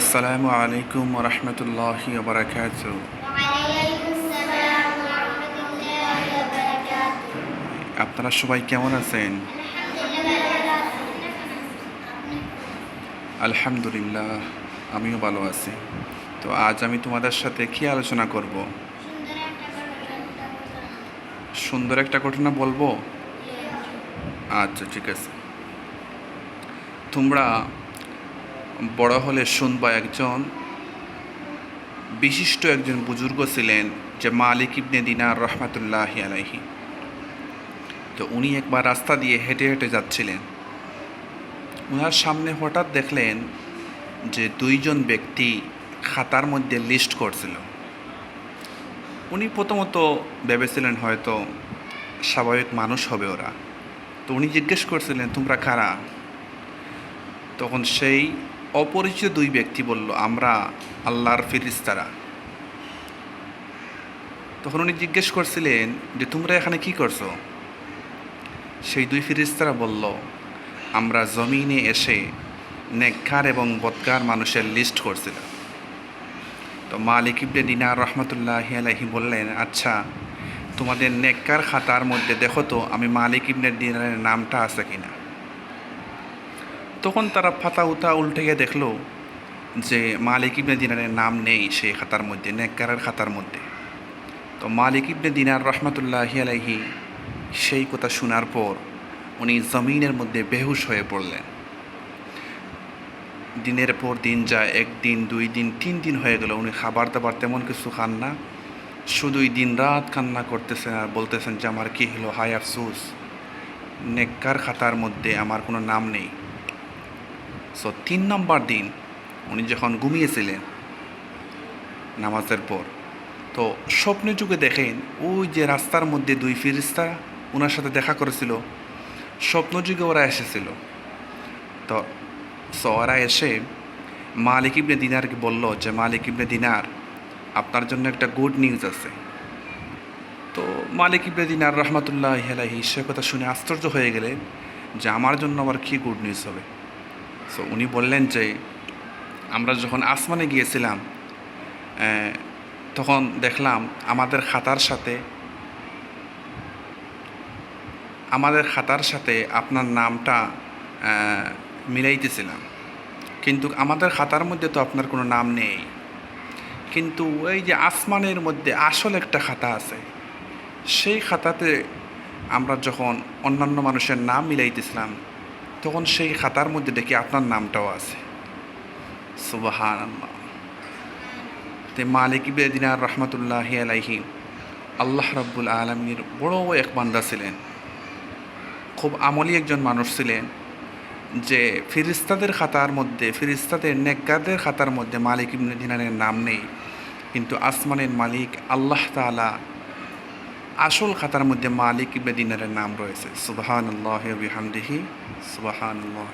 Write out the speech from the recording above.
আসসালামু আলাইকুম রহমতুল্লাহ বারাকাত আপনারা সবাই কেমন আছেন? আলহামদুলিল্লাহ, আমিও ভালো আছি। তো আজ আমি তোমাদের সাথে কি আলোচনা করব? সুন্দর একটা ঘটনা বলব? আচ্ছা ঠিক আছে। তোমরা বড় হলে শুনবা একজন বিশিষ্ট একজন বুজুর্গ ছিলেন যে মালিক ইবনে দিনার রহমাতুল্লাহ আলাইহি। তো উনি একবার রাস্তা দিয়ে হেঁটে হেঁটে যাচ্ছিলেন। ওনার সামনে হঠাৎ দেখলেন যে দুইজন ব্যক্তি খাতার মধ্যে লিস্ট করছিল। উনি প্রথমত ভেবেছিলেন হয়তো স্বাভাবিক মানুষ হবে ওরা। তো উনি জিজ্ঞেস করছিলেন, তোমরা কারা? তখন সেই অপরিচিত দুই ব্যক্তি বলল, আমরা আল্লাহর ফিরিস্তারা তখন উনি জিজ্ঞেস করছিলেন যে, তোমরা এখানে কি করছ? সেই দুই ফিরিস্তারা বলল, আমরা জমিনে এসে নেককার এবং বদকার মানুষের লিস্ট করছিলাম। তো মালিক ইবনে দিনার রহমতুল্লাহ আলহি বললেন আচ্ছা তোমাদের নেককার খাতার মধ্যে দেখো তো, আমি মালিক ইবনে দিনারের নামটা আছে কিনা? তখন তারা ফাতা উতা উল্টে গিয়ে দেখল যে মালিক ইবনে দিনারের নাম নেই সেই খাতার মধ্যে, নেককারের খাতার মধ্যে। তো মালিক ইবনে দিনার রহমতুল্লাহ আলহি সেই কথা শোনার পর উনি জমিনের মধ্যে বেহুশ হয়ে পড়লেন। দিনের পর দিন যায়, একদিন, দুই দিন, তিন দিন হয়ে গেল, উনি খাবার দাবার তেমন কিছু খান না। শুধুই দিন রাত কান্না করতেছেন আর বলতেছেন যে, আমার কী হলো? হাই আফসুস, নেককার খাতার মধ্যে আমার কোনো নাম নেই। সো তিন নম্বর দিন উনি যখন ঘুমিয়েছিলেন নামাজের পর, তো স্বপ্নে যুগে দেখেন ওই যে রাস্তার মধ্যে দুই ফিরিস্তা ওনার সাথে দেখা করেছিল। স্বপ্ন যুগে ওরা এসেছিল। তো সো ওরা এসে মালিক ইবনে দিনারকে বলল যে, মালিক ইবনে দিনার, আপনার জন্য একটা গুড নিউজ আছে। তো মালিক ইবনে দিনার রহমতুল্লাহ হেলাহি সে কথা শুনে আশ্চর্য হয়ে গেলেন যে, আমার জন্য আবার কী গুড নিউজ হবে? সো উনি বললেন যে, আমরা যখন আসমানে গিয়েছিলাম তখন দেখলাম আমাদের খাতার সাথে, আমাদের খাতার সাথে আপনার নামটা মিলাইতেছিলাম। কিন্তু আমাদের খাতার মধ্যে তো আপনার কোনো নাম নেই। কিন্তু এই যে আসমানের মধ্যে আসল একটা খাতা আছে, সেই খাতাতে আমরা যখন অন্যান্য মানুষের নাম মিলাইতেছিলাম তখন সেই খাতার মধ্যে দেখি আপনার নামটাও আছে। সুবাহান তে মালিক ইবেদিনার রহমতুল্লাহ আলাইহি আল্লাহ রাব্বুল আলমীর বড় এক বান্দা ছিলেন। খুব আমলি একজন মানুষ ছিলেন যে ফিরিস্তাদের খাতার মধ্যে ফিরিস্তাদের নেককারদের খাতার মধ্যে মালিক ইবনে দিনারের নাম নেই। কিন্তু আসমানের মালিক আল্লাহ তাআলা আসল খাতার মধ্যে মালিক ইবনে দিনারের নাম রয়েছে। সুবাহান আল্লাহ বিহামদিহি সুবাহান আল্লাহ